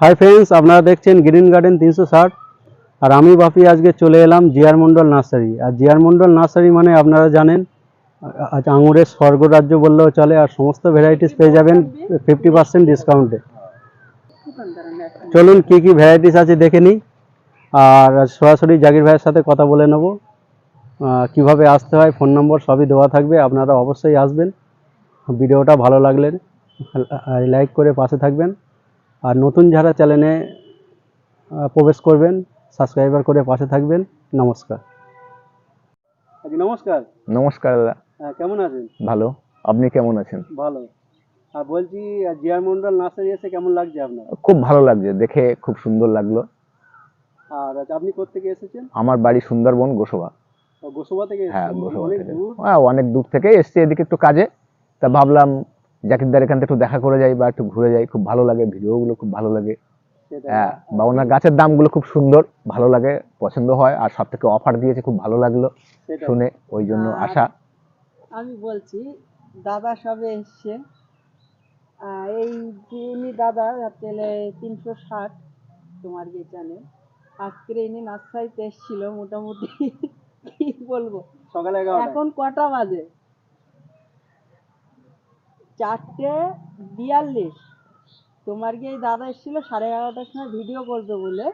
Hi friends আপনারা দেখছেন green garden তিনশো ষাট। আর আমি বাপি, আজকে চলে এলাম জিয়ার মন্ডল নার্সারি। আর জিয়ার মন্ডল নার্সারি মানে আপনারা জানেন, আজ আঙুরের স্বর্গরাজ্য বললেও চলে, আর সমস্ত ভ্যারাইটিস পেয়ে যাবেন ফিফটি পার্সেন্ট ডিসকাউন্টে চলুন কি কি ভ্যারাইটিস আছে দেখে নিই। আর সরাসরি জাকির ভাইয়ের সাথে কথা বলে নেব। কীভাবে আসতে হয়, ফোন নম্বর সবই দেওয়া থাকবে, আপনারা অবশ্যই আসবেন। ভিডিওটা ভালো লাগলে লাইক করে পাশে থাকবেন। আর নতুন যারা চ্যানেলে প্রবেশ করবেন সাবস্ক্রাইবার করে পাশে থাকবেন নমস্কার। নমস্কার। নমস্কার দাদা। হ্যাঁ, কেমন আছেন? ভালো। আপনি কেমন আছেন? ভালো। আর বলছি জিয়ার মন্ডল নার্সারি এসে কেমন লাগছে আপনার? খুব ভালো লাগছে দেখে খুব সুন্দর লাগল। আর আচ্ছা, আপনি কোথেকে এসেছেন? আমার বাড়ি সুন্দরবন গোসবা। গোসবা থেকে হ্যাঁ গোসবা থেকে। হ্যাঁ অনেক দূর থেকে এসছি এদিকে একটু কাজে। তা ভাবলাম জাকিরদার এখান থেকে একটু দেখা করে যাই বা একটু ঘুরে যাই খুব ভালো লাগে ভিডিওগুলো খুব ভালো লাগে। হ্যাঁ বা ওনার গাছের দামগুলো খুব সুন্দর ভালো লাগে পছন্দ হয় আর সব থেকে অফার দিয়েছে খুব ভালো লাগল শুনে ওই জন্য আশা। আমি বলছি দাদা সবে এসছে। আহ, এই যিনি দাদা তেলে তিনশো ষাট তোমার ইয়ে চ্যানেল আজকের ইনি নার্সারিতে এসেছিল মোটামুটি কি বলব? সকালে এখন কটা বাজে? চারটে বিয়াল্লিশ। তোমার কি এই দাদা এসেছিল? সাড়ে এগারোটার সময় ভিডিও করবে বলে।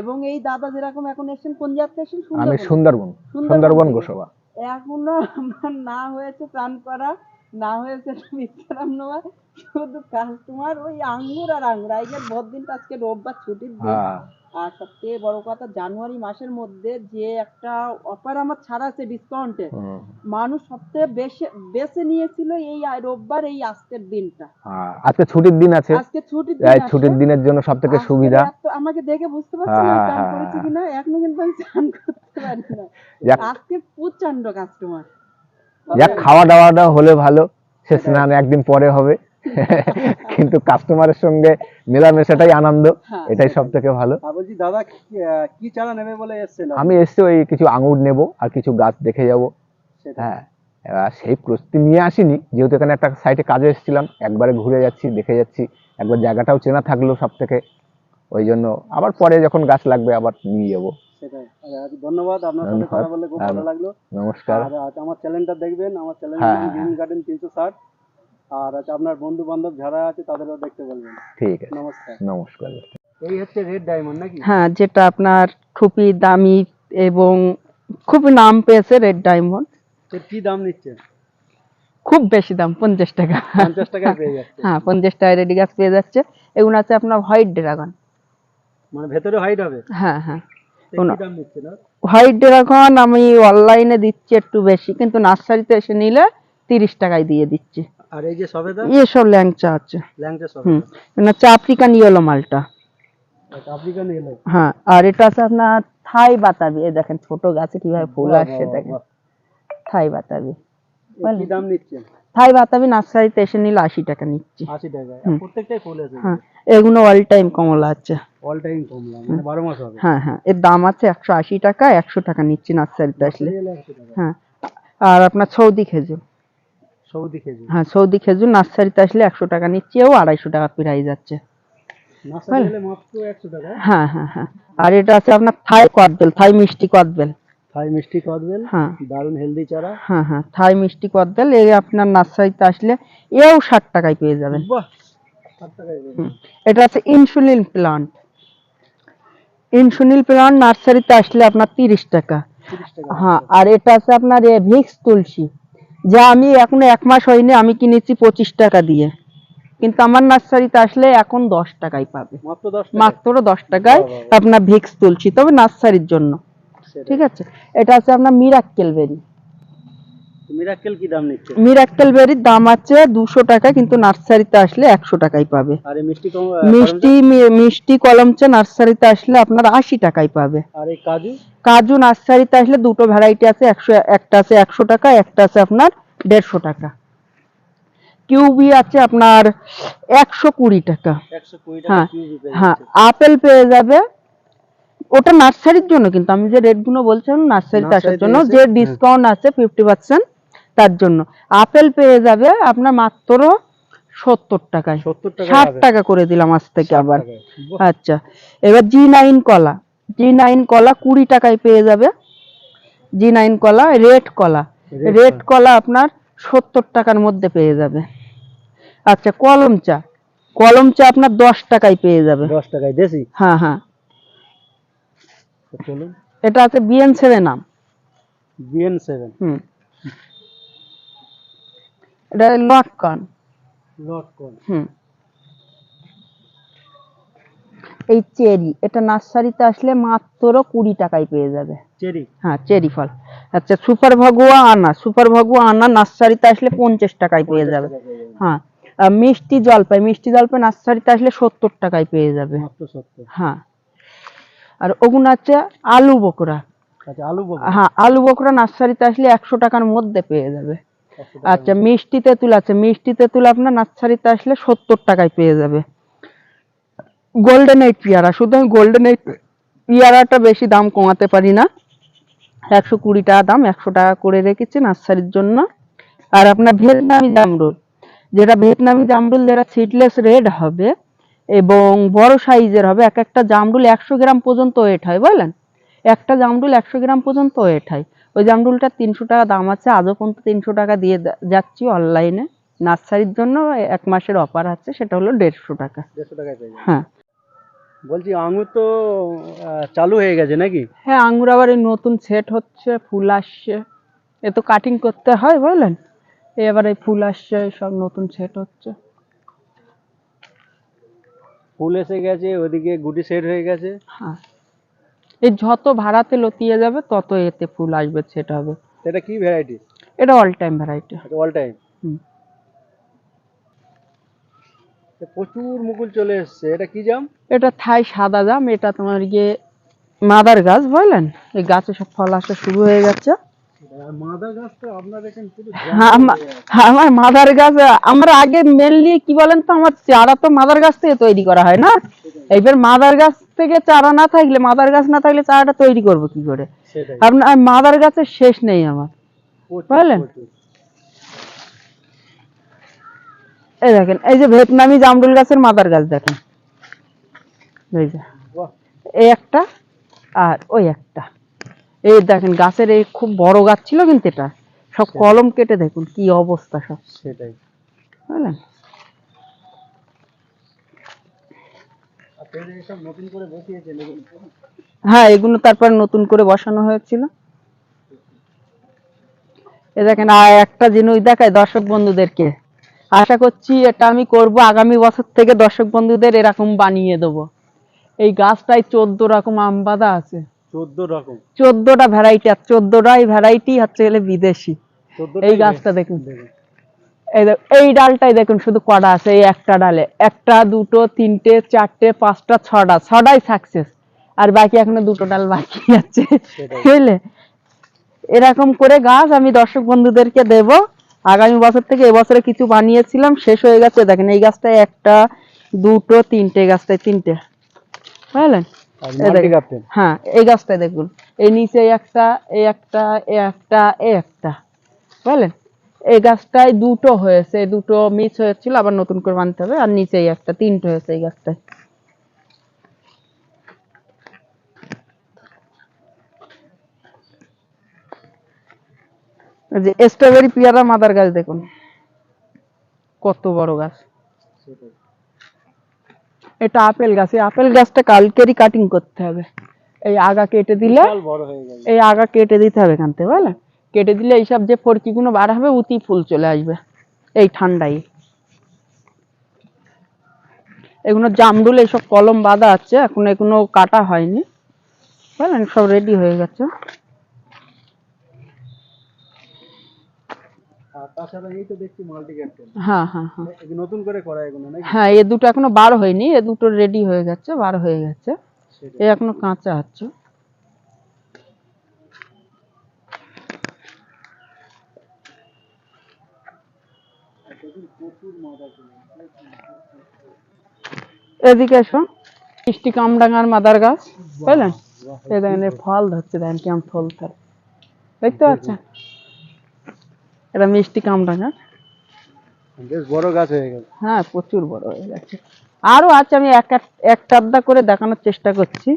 এবং এই দাদা যেরকম এখন এসেছেন কোন জায়গা থেকে এসেছেন? আমি সুন্দরবন। সুন্দরবন। গোসবা। এখনও আমার না হয়েছে প্রাণ করা না হয়েছে বিশ্রাম নেওয়া শুধু কাস্টমার ওই আঙ্গুর আর আঙ্গুর। আজকের বড়দিনটা আজকে রোববার ছুটির দিন। হ্যাঁ। আর সবথেকে বড় কথা জানুয়ারি মাসের মধ্যে যে একটা অফার আমার ছাড়া আছে ডিসকাউন্টে মানুষ সবথেকে বেশি বেছে নিয়েছিল এই রোববার এই আজকের দিনটা। হ্যাঁ, আজকে ছুটির দিন আছে। আজকে ছুটির দিন ছুটির দিনের জন্য সব থেকে সুবিধা। আমাকে দেখে বুঝতে পারছি না হ্যাঁ, চান হ্যাঁ, করেছি। কিনা? এখনও কিন্তু আমি চান করতে পারি না। আজকে প্রচণ্ড কাস্টমার যাক খাওয়া দাওয়াটা হলে ভালো। সে স্নান একদিন পরে হবে। কিন্তু কাস্টমারের সঙ্গে মেলামেশাটাই আনন্দ হ্যাঁ, এটাই সব থেকে ভালো। বলছি দাদা কি- চারা নেবে বলে আপনি? আমি এসছি ওই কিছু আঙুর নেব আর কিছু গাছ দেখে যাব। হ্যাঁ এবার সেই প্রস্তুতি নিয়ে আসিনি যেহেতু এখানে একটা সাইটে কাজে এসেছিলাম একবারে ঘুরে যাচ্ছি দেখে যাচ্ছি একবার জায়গাটাও চেনা থাকল সব থেকে ওই জন্য আবার পরে যখন গাছ লাগবে আবার নিয়ে যাব। ধন্যবাদ আপনার সাথে কথা বলে খুব ভালো। লাগল। নমস্কার। আর আজ আমার চ্যানেলটা দেখবেন আমার চ্যানেল গ্রিন গার্ডেন তিনশো ষাট। আর আচ্ছা আপনার বন্ধু বান্ধব যারা আছে তাদেরও দেখতে বলবেন। ঠিক আছে। নমস্কার। নমস্কার। এই হচ্ছে রেড ডায়মন্ড নাকি? হ্যাঁ যেটা আপনার খুবই দামি এবং খুব নাম পেয়েছে রেড ডায়মন্ড এর কি দাম নিচ্ছে? খুব বেশি দাম পঞ্চাশ টাকা। পঞ্চাশ টাকায় পেয়ে যাচ্ছে। হ্যাঁ পঞ্চাশ টাকায় রেডি গাছ পেয়ে যাচ্ছে। এগুলো আছে আপনার হোয়াইট ড্রাগন মানে ভেতরে হোয়াইট হবে? হ্যাঁ হ্যাঁ। হোয়াইট ড্রাগন আমি অনলাইনে দিচ্ছি একটু বেশি কিন্তু নার্সারিতে এসে নিলে তিরিশ টাকায় দিয়ে দিচ্ছি। আর এই যে সবেদা? এসব ল্যাংচা আছে। ল্যাংচা হুম সবেদা এটা হচ্ছে আফ্রিকান ইয়েলো মালটা। আফ্রিকান এলো হ্যাঁ আর এটা আছে আপনার থাই বাতাবি। এই দেখেন ছোট গাছে কীভাবে ফুল আসছে দেখেন। থাই বাতাবি। কি দাম নিচ্ছে? থাই বাতাবি নার্সারিতে এসে নিলে আশি টাকা নিচ্ছি। আশি টাকায় আর প্রত্যেকটাই ফুল আছে? হ্যাঁ এগুলো অল টাইম কমলা আছে। অল টাইম কমলা মানে বারো মাস হবে। হ্যাঁ হ্যাঁ এর দাম আছে একশো আশি টাকা একশো টাকা নিচ্ছি নার্সারিতে আসলে। টাকা। হ্যাঁ আর আপনার সৌদি খেজুর। সৌদি কেজি হ্যাঁ সৌদি খেজুর নার্সারিতে আসলে একশো টাকা নিচ্ছি ও আড়াইশো টাকা প্রাইস যাচ্ছে। টাকা? হ্যাঁ হ্যাঁ হ্যাঁ। আর এটা আছে আপনার থাই কদবেল থাই মিষ্টি কদবেল। থাই মিষ্টি কদবেল হ্যাঁ। দারুণ হেলদি চারা। হ্যাঁ হ্যাঁ থাই মিষ্টি কদবেল এই আপনার নার্সারিতে আসলে এও ষাট টাকায় পেয়ে যাবেন। এটা আছে ইনসুলিন প্লান্ট। ইনসুলিন প্লান্ট নার্সারিতে আসলে আপনার তিরিশ টাকা। হ্যাঁ আর এটা আছে আপনার এ ভিক্স তুলসী। যা আমি এখনও এক মাস হয়নি আমি কিনেছি পঁচিশ টাকা দিয়ে। কিন্তু আমার নার্সারিতে আসলে এখন দশ টাকায় পাবে। মাত্র দশ টাকায়? আপনার ভিক্স তুলছি তবে নার্সারির জন্য। ঠিক আছে? এটা আছে আপনার মিরাক্কেল বেরি মিরাক্কেল কি দাম নিচ্ছে? মিরাক্কেল বেরির দাম আছে দুশো টাকা কিন্তু নার্সারিতে আসলে একশো টাকায় পাবে। আর মিষ্টি মিষ্টি মিষ্টি কলমচে নার্সারিতে আসলে আপনার আশি টাকায় পাবে। আর এই কাজু? কাজু নার্সারিতে আসলে দুটো ভ্যারাইটি আছে একশো একটা আছে একশো টাকা একটা আছে আপনার দেড়শো টাকা। কিউবি আছে আপনার একশো কুড়ি টাকা। হ্যাঁ, হ্যাঁ আপেল পেয়ে যাবে। ওটা নার্সারির জন্য কিন্তু আমি যে রেটগুলো বলছিলাম নার্সারিতে আসার জন্য যে। ডিসকাউন্ট আছে ফিফটি পার্সেন্ট তার জন্য। আপেল পেয়ে যাবে আপনার মাত্র সত্তর টাকায়। ষাট টাকা করে দিলাম আজ থেকে আবার। আচ্ছা এবার জি নাইন কলা। জি নাইন কলা কুড়ি টাকায় পেয়ে যাবে। জি নাইন কলা রেড কলা। রেড কলা। আপনার সত্তর টাকার মধ্যে পেয়ে যাবে। আচ্ছা কলম চা। কলম চা আপনার দশ টাকায় পেয়ে যাবে। দশ টাকায় দেশি? হ্যাঁ হ্যাঁ। এটা আছে বিএন সেভেন নাম। বিএন সেভেন হুম। এটা লটকন নট কোন হুম। এই চেরি এটা নার্সারিতে আসলে মাত্র কুড়ি টাকায় পেয়ে যাবে। চেরি? হ্যাঁ চেরি ফল। আচ্ছা সুপার ভগুয়া আনা সুপার ভগুয়া আনা নার্সারিতে আসলে পঞ্চাশ টাকায় পেয়ে যাবে। হ্যাঁ মিষ্টি জলপাই মিষ্টি জলপাই নার্সারিতে আসলে সত্তর টাকায় পেয়ে যাবে। হ্যাঁ। আর ওগুলো আছে আলু বকরা আচ্ছা আলু হ্যাঁ আলু বকরা নার্সারিতে আসলে একশো টাকার মধ্যে পেয়ে যাবে। আচ্ছা মিষ্টি তেঁতুল আছে মিষ্টি তেঁতুল আপনার নার্সারিতে আসলে সত্তর টাকায় পেয়ে যাবে। গোল্ডেন এইট পেয়ারা শুধু আমি গোল্ডেন এইট পেয়ারাটা বেশি দাম কমাতে পারি না। একশো কুড়ি টাকা দাম একশো টাকা করে রেখেছি নার্সারির জন্য। আর আপনার ভিয়েতনামি জামরুল যেটা ভিয়েতনামি জামরুল যেটা সিডলেস রেড হবে এবং বড় সাইজের হবে। এক একটা জামরুল একশো গ্রাম পর্যন্ত ওয়েট হয় বুঝলেন একটা জামরুল একশো গ্রাম পর্যন্ত ওয়েট হয়। ওই জামরুলটা তিনশো টাকা দাম আছে আজও পর্যন্ত তিনশো টাকা দিয়ে যাচ্ছি অনলাইনে নার্সারির জন্য এক মাসের অফার আছে সেটা হলো দেড়শো টাকা। দেড়শো যাবেন। হ্যাঁ। বলছি আঙুর তো চালু হয়ে গেছে নাকি? হ্যাঁ আঙুর আবার এই নতুন সেট হচ্ছে ফুল আসছে। এ তো কাটিং করতে হয় বুঝলেন এবার এই ফুল আসছে সব নতুন সেট হচ্ছে। ফুল এসে গেছে ওদিকে গুটি সেট হয়ে গেছে। হ্যাঁ। এই যত ভাড়াতে লতিয়ে যাবে তত এতে ফুল আসবে সেট হবে। এটা কি ভ্যারাইটি এটা all time variety all time প্রচুর মুকুল চলে এসছে। এটা কি জাম? এটা থাই সাদা জাম। এটা তোমার গিয়ে মাদার গাছ বুঝলেন? এই গাছে সব ফল আসা শুরু হয়ে যাচ্ছে। হ্যাঁ, আমার মাদার গাছ আমরা আগে মেনলি কি বলেন তো আমার চারা তো মাদার গাছ থেকে তৈরি করা হয় না? এবার মাদার গাছ থেকে চারা না থাকলে মাদার গাছ না থাকলে চারাটা তৈরি করব কি করে? আপনার মাদার গাছের শেষ নেই আমার। বুঝলেন? এই দেখেন এই যে ভিয়েতনামি জামরুল গাছের মাদার গাছ দেখেন। এই যে এই একটা আর ওই একটা। এই দেখেন গাছের এই খুব বড় গাছ ছিল কিন্তু এটা। সব কলম কেটে দেখুন কি অবস্থা সব। সেটাই। বুঝলেন আপনাদের সব নতুন করে বসিয়েছেন এগুলো। হ্যাঁ এগুলো তারপর নতুন করে বসানো হয়েছিল। এ দেখেন আর একটা জিনিস দেখায় দর্শক বন্ধুদেরকে। আশা করছি এটা আমি করব আগামী বছর থেকে দর্শক বন্ধুদের এরকম বানিয়ে দেবো। এই গাছটায় চোদ্দ রকম আম বাঁধা আছে। চোদ্দ রকম? চোদ্দটা ভ্যারাইটি আর চোদ্দটাই ভ্যারাইটি হচ্ছে গেলে বিদেশি। এই গাছটা দেখুন। এই দেখ- এই ডালটাই দেখুন শুধু কটা আছে এই একটা ডালে। একটা দুটো তিনটে চারটে পাঁচটা ছটা। ছটাই সাকসেস আর বাকি এখনও দুটো ডাল বাকি আছে। বুঝলে? এরকম করে গাছ আমি দর্শক বন্ধুদেরকে দেব। আগামী বছর থেকে এবছরে কিছু বানিয়েছিলাম শেষ হয়ে গেছে। দেখেন এই গাছটায় একটা দুটো তিনটে এই গাছটায় তিনটে। বুঝলেন? হ্যাঁ এই গাছটা দেখুন। এই নিচে একটা এই একটা এই একটা এই একটা। বুঝলেন? এই গাছটায় দুটো হয়েছে দুটো মিস হয়েছিল আবার নতুন করে বানতে হবে আর নিচে এই একটা তিনটে হয়েছে এই গাছটায়। যে স্ট্রবেরি পেয়ারা মাদার গাছ দেখুন কত বড় গাছ। এটা আপেল গাছ এই আপেল গাছটা কালকেরই কাটিং করতে হবে। এই আগা কেটে দিলে এই আগা কেটে দিতে হবে এখান থেকে বুঝলে? কেটে দিলে এইসব যে ফরকিগুলো বার হবে উতি ফুল চলে আসবে এই ঠান্ডায়। এগুলো জামরুল এইসব কলম বাঁধা আছে এখন এগুলো কাটা হয়নি। বুঝলেন সব রেডি হয়ে গেছে। হ্যাঁ হ্যাঁ হ্যাঁ। হ্যাঁ এ দুটো এখনও বার হয়নি এ দুটো রেডি হয়ে গেছে বার হয়ে গেছে। এ এখনও কাঁচা আছে। এদিকে এসো। মিষ্টি কামরাঙার মাদার গাছ বুঝলেন এই দেখেন ফল ধরছে দেখেন কেমন ফল ধরে দেখতে পাচ্ছেন? এটা মিষ্টি কামরাঙা বেশ বড় গাছ হয়ে গেল। হ্যাঁ প্রচুর বড় হয়ে গেছে। আরও আছে আমি এক এক- করে দেখানোর চেষ্টা করছি।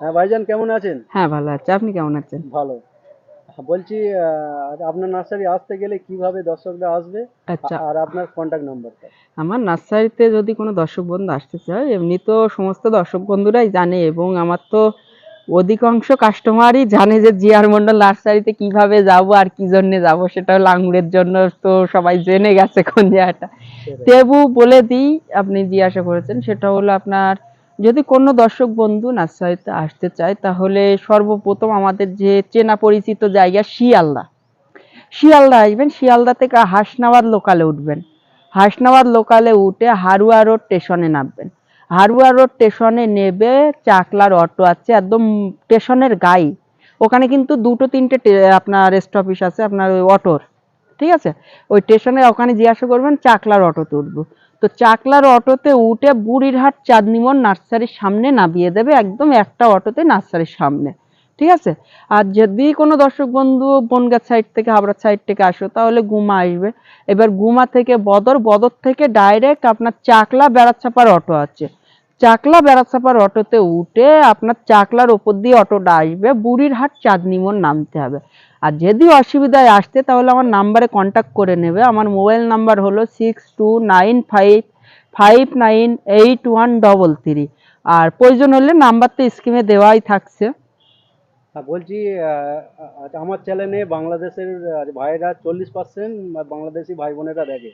হ্যাঁ ভাইজান কেমন আছেন? হ্যাঁ ভালো আছে। আপনি কেমন আছেন? ভালো। বলছি আপনার নার্সারি আসতে গেলে কীভাবে দর্শকরা আসবে? আচ্ছা। আর আপনার কন্ট্যাক্ট নাম্বারটা আমার নার্সারিতে যদি কোনো দর্শক বন্ধু আসতে চায় এমনি তো সমস্ত দর্শক বন্ধুরাই জানে এবং আমার তো অধিকাংশ কাস্টমারই জানে যে জিআর মন্ডল নার্সারিতে কীভাবে যাব আর কি জন্য যাব। সেটা হলো আঙুরের জন্য তো সবাই জেনে গেছে কোন জায়গাটা তেবু বলে দিই আপনি জিজ্ঞাসা করেছেন সেটা হলো আপনার যদি কোনো দর্শক বন্ধু নার্সারিতে আসতে চায়, তাহলে সর্বপ্রথম আমাদের যে চেনা পরিচিত জায়গা শিয়ালদা। শিয়ালদা আসবেন, শিয়ালদা থেকে হাসনাবাদ লোকালে উঠবেন। হাসনাবাদ লোকালে উঠে হারুয়া রোড স্টেশনে নামবেন। হারুয়া রোড স্টেশনে নেবে চাকলার অটো আছে, একদম স্টেশনের গায়ে ওখানে কিন্তু দুটো তিনটে আপনার স্টপিস আছে, আপনার ওই অটোর। ঠিক আছে? ওই স্টেশনে ওখানে জিজ্ঞাসা করবেন, চাকলার অটোতে উঠবো তো চাকলার অটোতে উঠে বুড়িরহাট চাঁদনিমন নার্সারির সামনে নামিয়ে দেবে, একদম একটা অটোতে নার্সারির সামনে। ঠিক আছে? আর যদি কোনো দর্শক বন্ধু বনগাঁ সাইড থেকে, হাবড়া সাইড থেকে আসো, তাহলে গুমা আসবে। এবার গুমা থেকে বদর বদর থেকে ডাইরেক্ট আপনার চাকলা বেড়াচ্ছাপার অটো আছে। চাকলা বেড়াচাপার অটোতে উঠে আপনার চাকলার ওপর দিয়ে অটোটা আসবে বুড়িরহাট চাঁদনিমন নামতে হবে। আর যদি অসুবিধায় আসতে তাহলে আমার নাম্বারে কন্ট্যাক্ট করে নেবে। আমার মোবাইল নাম্বার হলো six two nine five five nine eight one double three আর প্রয়োজন হলে নাম্বার তো স্কিমে দেওয়াই থাকছে। হ্যাঁ বলছি আচ্ছা, আমার চ্যানেলে বাংলাদেশের ভাইরা চল্লিশ পার্সেন্ট বাংলাদেশি ভাই বোনেরা দেখে।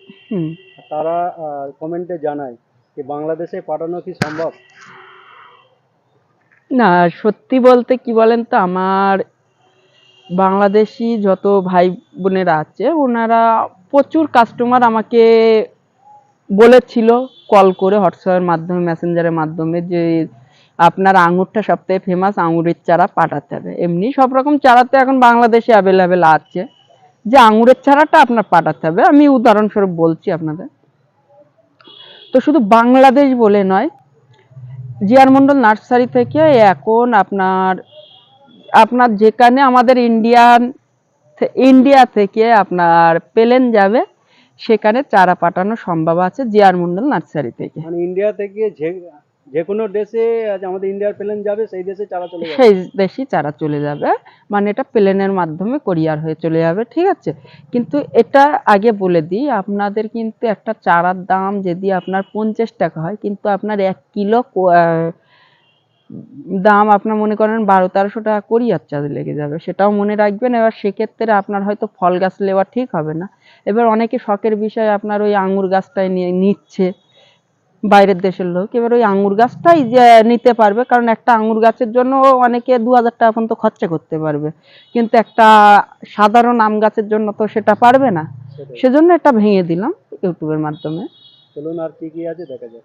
তারা কমেন্টে জানায়। বাংলাদেশে পাঠানো কি সম্ভব? না, সত্যি বলতে কি বলেন তো, আমার বাংলাদেশি যত ভাই বোনেরা আছে, ওনারা প্রচুর কাস্টমার আমাকে বলেছিল কল করে হোয়াটসঅ্যাপের মাধ্যমে মেসেঞ্জারের মাধ্যমে যে আপনার আঙুরটা সবথেকে ফেমাস আঙুরের চারা পাঠাতে হবে। এমনি সব রকম চারা তো এখন বাংলাদেশে অ্যাভেলেবেল আছে। যে আঙুরের চারাটা আপনার পাঠাতে হবে, আমি উদাহরণস্বরূপ বলছি আপনাদের। তো শুধু বাংলাদেশ বলে নয়, জিয়ার মন্ডল নার্সারি থেকে এখন আপনার আপনার যেখানে আমাদের ইন্ডিয়ান ইন্ডিয়া থেকে আপনার পেলেন যাবে, সেখানে চারা পাঠানো সম্ভব আছে জিআর মন্ডল নার্সারি থেকে। মানে ইন্ডিয়া থেকে যে কোনো দেশে আমাদের ইন্ডিয়ার প্লেন যাবে, সেই দেশে চারা চলে যাবে। সেই দেশই চারা চলে যাবে। মানে এটা প্লেনের মাধ্যমে কোরিয়ার হয়ে চলে যাবে, ঠিক আছে? কিন্তু এটা আগে বলে দিই, আপনাদের কিন্তু একটা চারার দাম যদি আপনার পঞ্চাশ টাকা হয়, কিন্তু আপনার এক কিলো দাম আপনার মনে করেন বারো তেরোশো টাকা কোরিয়ার চার্জ লেগে যাবে। সেটাও মনে রাখবেন। এবার সেক্ষেত্রে আপনার হয়তো ফল গাছ নেওয়া ঠিক হবে না। এবার অনেকে শখের বিষয় আপনার ওই আঙুর গাছটাই নিয়ে নিচ্ছে। বাইরের দেশের লোক। এবার ওই আঙুর গাছটাই যে নিতে পারবে কারণ একটা আঙুর গাছের জন্য অনেকে দু হাজার টাকা পর্যন্ত খরচা করতে পারবে। কিন্তু একটা সাধারণ আম গাছের জন্য তো সেটা পারবে না। সেজন্য এটা ভেঙে দিলাম ইউটিউবের মাধ্যমে। চলুন আর কি কি আছে দেখা যাক।